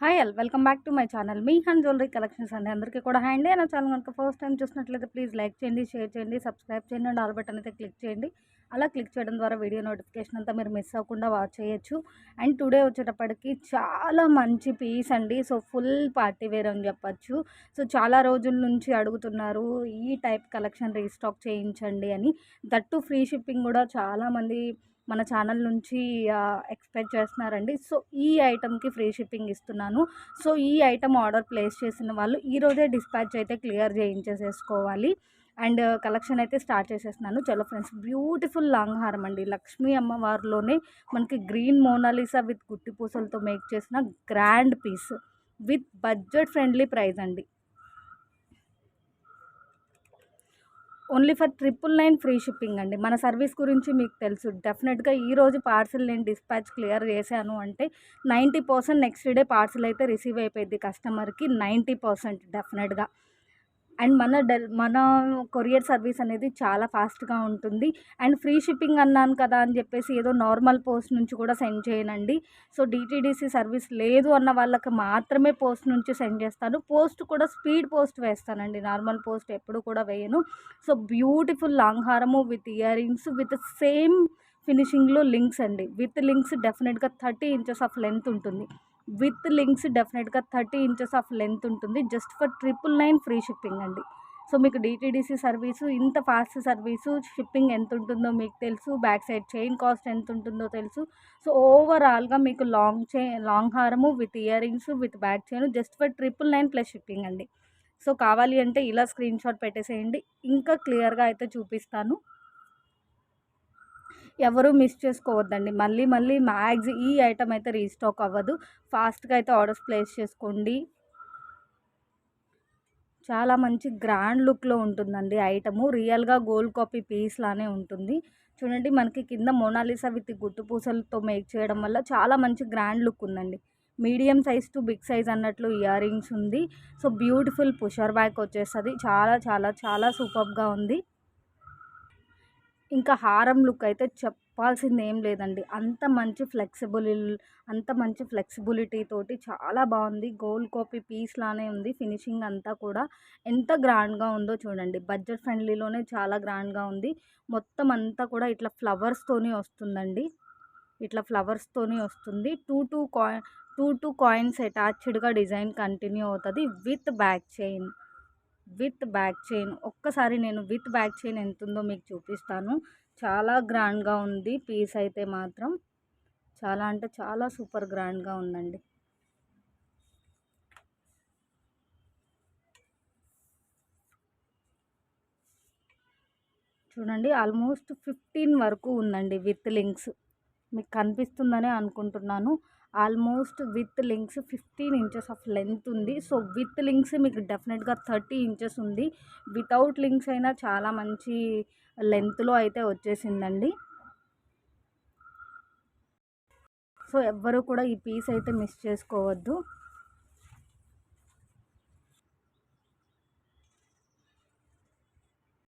Hi all welcome back to my channel me hand jewellery collections అండి. అందరికీ కూడా hand నా ఛానల్ కనుక ఫస్ట్ టైం చూసినట్లయితే ప్లీజ్ లైక్ చేయండి షేర్ చేయండి సబ్స్క్రైబ్ చేయండి అండ్ ఆల్ బటన్ అయితే క్లిక్ చేయండి. అలా క్లిక్ చేయడం ద్వారా వీడియో నోటిఫికేషన్ అంతా మీరు మిస్ అవ్వకుండా వాచ్ చేయొచ్చు. అండ్ టుడే వచ్చేటప్పటికి చాలా మంచి పీస్ అండి. సో ఫుల్ పార్టీ వేర్ అని చెప్పచ్చు. సో చాలా రోజుల నుంచి అడుగుతున్నారు ఈ టైప్ కలెక్షన్ రీస్టాక్ చేయించండి అని. దట్టు ఫ్రీ షిప్పింగ్ కూడా చాలామంది మన ఛానల్ నుంచి ఎక్స్పెక్ట్ చేస్తున్నారండి. సో ఈ ఐటెంకి ఫ్రీ షిప్పింగ్ ఇస్తున్నాను. సో ఈ ఐటెం ఆర్డర్ ప్లేస్ చేసిన వాళ్ళు ఈరోజే డిస్పాచ్ అయితే క్లియర్ చేయించేసేసుకోవాలి. అండ్ కలెక్షన్ అయితే స్టార్ట్ చేసేస్తున్నాను. చలో ఫ్రెండ్స్ బ్యూటిఫుల్ లాంగ్ హారం అండి. లక్ష్మీ అమ్మవారిలోనే మనకి గ్రీన్ మోనాలిసా విత్ గుట్టి పూసలతో మేక్ చేసిన grand piece with budget friendly price అండి. Only for triple nine free shipping అండి. మన సర్వీస్ గురించి మీకు తెలుసు. డెఫినెట్గా ఈరోజు పార్సిల్ నేను డిస్పాచ్ క్లియర్ చేశాను అంటే ninety percent next day parcel అయితే రిసీవ్ అయిపోయింది కస్టమర్కి నైంటీ పర్సెంట్ డెఫినెట్గా. అండ్ మన డెల్ మన కొరియర్ సర్వీస్ అనేది చాలా ఫాస్ట్గా ఉంటుంది. అండ్ ఫ్రీ షిప్పింగ్ అన్నాను కదా అని చెప్పేసి ఏదో నార్మల్ పోస్ట్ నుంచి కూడా సెండ్ చేయనండి. సో డిటీడీసీ సర్వీస్ లేదు అన్న వాళ్ళకి మాత్రమే పోస్ట్ నుంచి సెండ్ చేస్తాను. పోస్ట్ కూడా స్పీడ్ పోస్ట్ వేస్తానండి. నార్మల్ పోస్ట్ ఎప్పుడు కూడా వేయను. సో బ్యూటిఫుల్ లాంగ్ హారము with ear rings with same ఫినిషింగ్లో links అండి. విత్ లింక్స్ డెఫినెట్గా థర్టీ ఇంచెస్ ఆఫ్ లెంత్ ఉంటుంది. విత్ లింక్స్ డెఫినెట్గా థర్టీ ఇంచెస్ ఆఫ్ లెంత్ ఉంటుంది. Just for triple nine free shipping అండి. సో మీకు డిటీడీసీ సర్వీసు ఇంత ఫాస్ట్ సర్వీసు షిప్పింగ్ ఎంత ఉంటుందో మీకు తెలుసు. బ్యాక్ సైడ్ చైన్ కాస్ట్ ఎంత ఉంటుందో తెలుసు. సో ఓవరాల్గా మీకు లాంగ్ చైన్ లాంగ్ హారము with ear rings with back chain just for triple nine plus shipping అండి. సో కావాలి అంటే ఇలా స్క్రీన్ షాట్ పెట్టేసేయండి. ఇంకా క్లియర్గా అయితే చూపిస్తాను. ఎవరు మిస్ చేసుకోవద్దండి. మళ్ళీ మళ్ళీ మ్యాగ్స్ ఈ ఐటమ్ అయితే రీస్టాక్ అవ్వదు. ఫాస్ట్గా అయితే ఆర్డర్స్ ప్లేస్ చేసుకోండి. చాలా మంచి గ్రాండ్ లుక్లో ఉంటుందండి ఐటము. రియల్గా గోల్డ్ కాపీ పీస్ లానే ఉంటుంది. చూడండి మనకి కింద మోనాలిసా విత్ గుట్టు పూసలతో మేక్ చేయడం వల్ల చాలా మంచి గ్రాండ్ లుక్ ఉందండి. Medium size to big size అన్నట్లు ఇయర్ రింగ్స్ ఉంది. సో బ్యూటిఫుల్ పుషర్ బ్యాక్ వచ్చేస్తుంది. చాలా చాలా చాలా సూపర్గా ఉంది. ఇంకా హారం లుక్ అయితే చెప్పాల్సింది ఏం లేదండి. అంత మంచి ఫ్లెక్సిబుల్ అంత మంచి ఫ్లెక్సిబిలిటీ తోటి చాలా బాగుంది. గోల్డ్ కాపీ పీస్ లానే ఉంది. ఫినిషింగ్ అంతా కూడా ఎంత గ్రాండ్గా ఉందో చూడండి. బడ్జెట్ ఫ్రెండ్లీలోనే చాలా గ్రాండ్గా ఉంది. మొత్తం అంతా కూడా ఇట్లా ఫ్లవర్స్తోనే వస్తుందండి. ఇట్లా ఫ్లవర్స్తోనే వస్తుంది. Two two coin two two coins అటాచ్డ్గా design continue అవుతుంది with back chain. With back chain. ఒక్కసారి నేను విత్ బ్యాక్ చైన్ ఎంత ఉందో మీకు చూపిస్తాను. చాలా గ్రాండ్గా ఉంది పీస్ అయితే మాత్రం. చాలా అంటే చాలా సూపర్ గ్రాండ్గా ఉందండి. చూడండి ఆల్మోస్ట్ ఫిఫ్టీన్ వరకు ఉందండి విత్ లింక్స్. మీకు కనిపిస్తుందనే అనుకుంటున్నాను. Almost with links fifteen inches of length ఉంది. సో విత్ లింక్స్ మీకు డెఫినెట్గా థర్టీ ఇంచెస్ ఉంది. వితౌట్ లింక్స్ అయినా చాలా మంచి లెంత్లో అయితే వచ్చేసిందండి. సో ఎవ్వరు కూడా ఈ పీస్ అయితే మిస్ చేసుకోవద్దు.